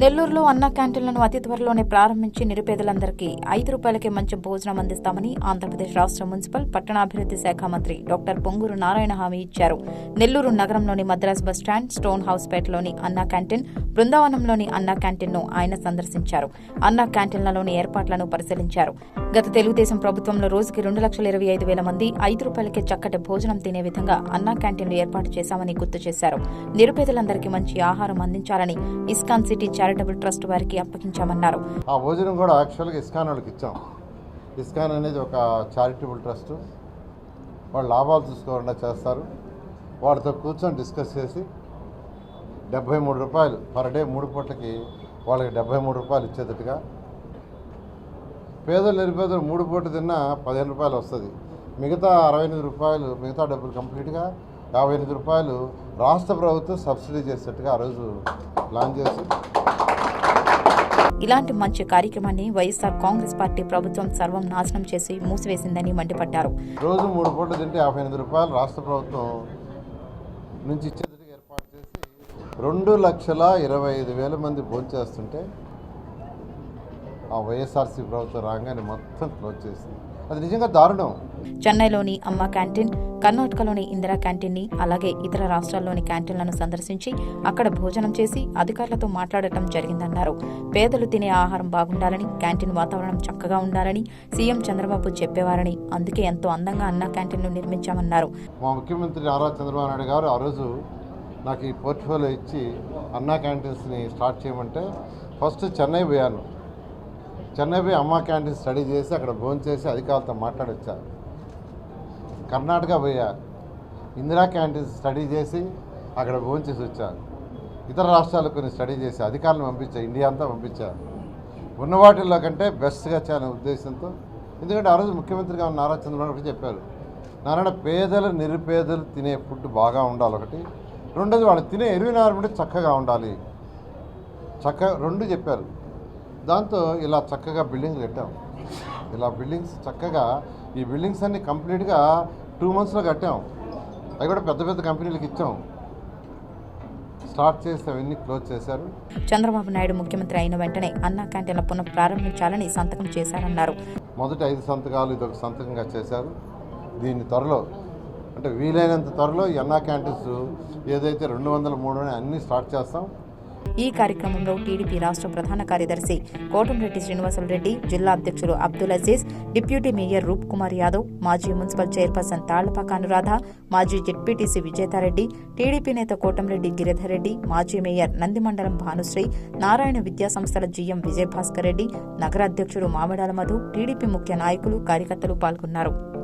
నెల్లూరులో అన్న క్యాంటీన్లను అతి త్వరలోనే ప్రారంభించి నిరుపేదలందరికీ ఐదు రూపాయలకే మంచి భోజనం అందిస్తామని ఆంధ్రప్రదేశ్ రాష్ట్ర మున్సిపల్ పట్టణాభివృద్ధి శాఖ మంత్రి డాక్టర్ పొంగూరు నారాయణ హామీ ఇచ్చారు. నెల్లూరు నగరంలోని Madras bus stand stone house పేటలోని Anna canteen బృందావనంలోని అన్నా క్యాంటీన్ను ఆయన సందర్శించారు. అన్నా క్యాంటీన్లలోని ఏర్పాట్లను పరిశీలించారు. గత తెలుగుదేశం ప్రభుత్వంలో రోజుకి రెండు లక్షల ఇరవై ఐదు వేల మంది ఐదు రూపాయలకే చక్కటి భోజనం తినే విధంగా అన్నా క్యాంటీన్లు ఏర్పాటు చేశామని గుర్తు చేశారు. నిరుపేదలందరికీ మంచి ఆహారం అందించాలని ఇస్కాన్ సిటీ చారిటబుల్ ట్రస్ట్ వారికి అప్పగించామన్నారు. ఆ భోజనం కూడా యాక్చువల్గా ఇస్కాన్ వాళ్ళకి ఇచ్చాం. ఇస్కాన్ అనేది ఒక చారిటబుల్ ట్రస్ట్ వాళ్ళు లాభాలు చూసుకోకుండా చేస్తారు. వాళ్ళతో కూర్చొని డిస్కస్ చేసి డెబ్భై మూడు రూపాయలు పర్ డే మూడు పూటలకి వాళ్ళకి డెబ్భై మూడు రూపాయలు ఇచ్చేటట్టుగా పేదలు నిరుపేదలు మూడు పూట తిన్నా పదిహేను రూపాయలు వస్తుంది. మిగతా అరవై ఎనిమిది రూపాయలు మిగతా డబ్బులు కంప్లీట్గా యాభై ఎనిమిది రూపాయలు రాష్ట్ర ప్రభుత్వం సబ్సిడీ చేసేట్టుగా ఆ రోజు ప్లాన్ చేసి. ఇలాంటి మంచి కార్యక్రమాన్ని వైఎస్ఆర్ కాంగ్రెస్ పార్టీ ప్రభుత్వం సర్వం నాశనం చేసి మూసివేసిందని మండిపడ్డారు. రోజు మూడు పూటలు తింటే యాభై ఎనిమిది రూపాయలు రాష్ట్ర ప్రభుత్వం నుంచి ఇచ్చేందుకు ఏర్పాటు చేసి రెండు లక్షల ఇరవై ఐదు వేల మంది భోంచేస్తుంటే ఆ వైఎస్ఆర్సీ ప్రభుత్వం రాగానే మొత్తం క్లోజ్ చేసింది. అది నిజంగా దారుణం. చెన్నైలోని అమ్మ క్యాంటీన్ కర్ణాటకలోని ఇందిరా క్యాంటీన్ని అలాగే ఇతర రాష్ట్రాల్లోని క్యాంటీన్లను సందర్శించి అక్కడ భోజనం చేసి అధికారులతో మాట్లాడటం జరిగిందన్నారు. పేదలు తినే ఆహారం బాగుండాలని క్యాంటీన్ వాతావరణం చక్కగా ఉండాలని సీఎం చంద్రబాబు చెప్పేవారని అందుకే ఎంతో అందంగా అన్న క్యాంటీన్లు నిర్మించామన్నారు. మా ముఖ్యమంత్రి నారా చంద్రబాబు నాయుడు గారు ఆ రోజు నాకు ఈ పోర్ట్ఫోలియో ఇచ్చి అన్నా క్యాంటీన్స్ని స్టార్ట్ చేయమంటే ఫస్ట్ చెన్నై పోయాను. చెన్నై పోయి అమ్మ క్యాంటీన్ స్టడీ చేసి అక్కడ భోజనం చేసి అధికారులతో మాట్లాడొచ్చా? కర్ణాటక పోయా. ఇందిరా క్యాంటీన్ స్టడీ చేసి అక్కడ భోజనం చేసి వచ్చా. ఇతర రాష్ట్రాలు కొన్ని స్టడీ చేసి అధికారులను పంపించా ఇండియా అంతా పంపించా. ఉన్న వాటిల్లో కంటే బెస్ట్గా చేయాలనే ఉద్దేశంతో ఎందుకంటే ఆ రోజు ముఖ్యమంత్రిగా ఉన్న నారా చంద్రబాబు నాయుడు చెప్పారు నారాయణ పేదలు నిరుపేదలు తినే ఫుడ్ బాగా ఉండాలి ఒకటి. రెండోది వాళ్ళు తినే ఎన్విరాన్మెంట్ చక్కగా ఉండాలి. చక్క రెండు చెప్పారు. దాంతో ఇలా చక్కగా బిల్డింగ్లు కట్టాం. ఇలా బిల్డింగ్స్ చక్కగా ఈ బిల్డింగ్స్ అన్ని కంప్లీట్గా టూ మంత్స్లో కట్టాం. అవి కూడా పెద్ద పెద్ద కంపెనీలకు ఇచ్చాం. స్టార్ట్ చేసి అవన్నీ క్లోజ్ చేశారు. చంద్రబాబు నాయుడు ముఖ్యమంత్రి అయిన వెంటనే అన్న క్యాంటీన్ల పునః ప్రారంభించాలని సంతకం చేశారన్నారు. మొదటి ఐదు సంతకాలు ఇది ఒక సంతకంగా చేశారు. దీన్ని త్వరలో అంటే వీలైనంత త్వరలో ఈ అన్నా క్యాంటీన్స్ ఏదైతే రెండు వందల మూడు అన్నీ స్టార్ట్ చేస్తాం. ఈ కార్యక్రమంలో టీడీపీ రాష్ట్ర ప్రధాన కార్యదర్శి కోటంరెడ్డి శ్రీనివాసులరెడ్డి జిల్లా అధ్యక్షులు అబ్దుల్ అజీజ్ డిప్యూటీ మేయర్ రూప్ కుమార్ యాదవ్ మాజీ మున్సిపల్ చైర్పర్సన్ తాళ్ళపాక అనురాధ మాజీ జెడ్పీటీసీ విజేతారెడ్డి టీడీపీ నేత కోటంరెడ్డి గిరిధర్రెడ్డి మాజీ మేయర్ నందిమండలం భానుశ్రీ నారాయణ విద్యా సంస్థల జీఎం విజయభాస్కర్ రెడ్డి నగర అధ్యక్షుడు మామిడాల మధు టీడీపీ ముఖ్య నాయకులు కార్యకర్తలు పాల్గొన్నారు.